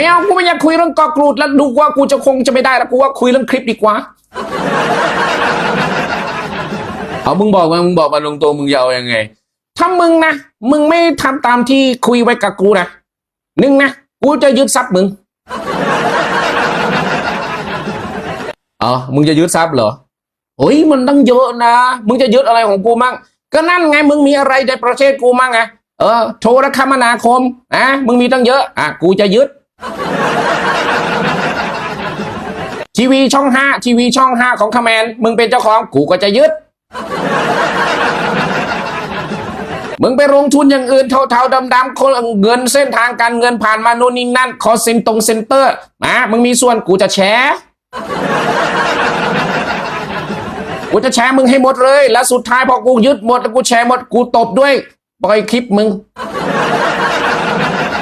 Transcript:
ไม่เอากูไม่อยากคุยเรื่องกอกรูดแล้วดูว่ากูจะคงจะไม่ได้แล้วกูว่าคุยเรื่องคลิปดีกว่า เอามึงบอกมามึงบอกมาลงตัวมึงจะเอายังไง ถ้ามึงนะมึงไม่ทำตามที่คุยไว้กับกูนะหนึ่งนะกูจะยึดทรัพย์มึงเอามึงจะยึดทรัพย์เหรอเฮ้ยมันตั้งเยอะนะ มึงจะยึดอะไรของกูมั่งก็นั่นไงมึงมีอะไรในประเทศกูมั่งไงเออโทรคมนาคมนะมึงมีตั้งเยอะอะกูจะยึด ทีวีช่องห้าทีวีช่องห้าของคแมนมึงเป็นเจ้าของกูก็จะยึด มึงไปลงทุนอย่างอื่นเทาๆดำๆคนเงินเส้นทางการเงินผ่านมาโน่นนี่นั่น คอเซ็นตรงเซ็นเตอร์นะมึงมีส่วนกูจะแชร์กูจะแชร์มึงให้หมดเลย แล้วสุดท้ายพอกูยึดหมดแล้วกูแชร์หมดกูตบด้วยปล่อยคลิปมึง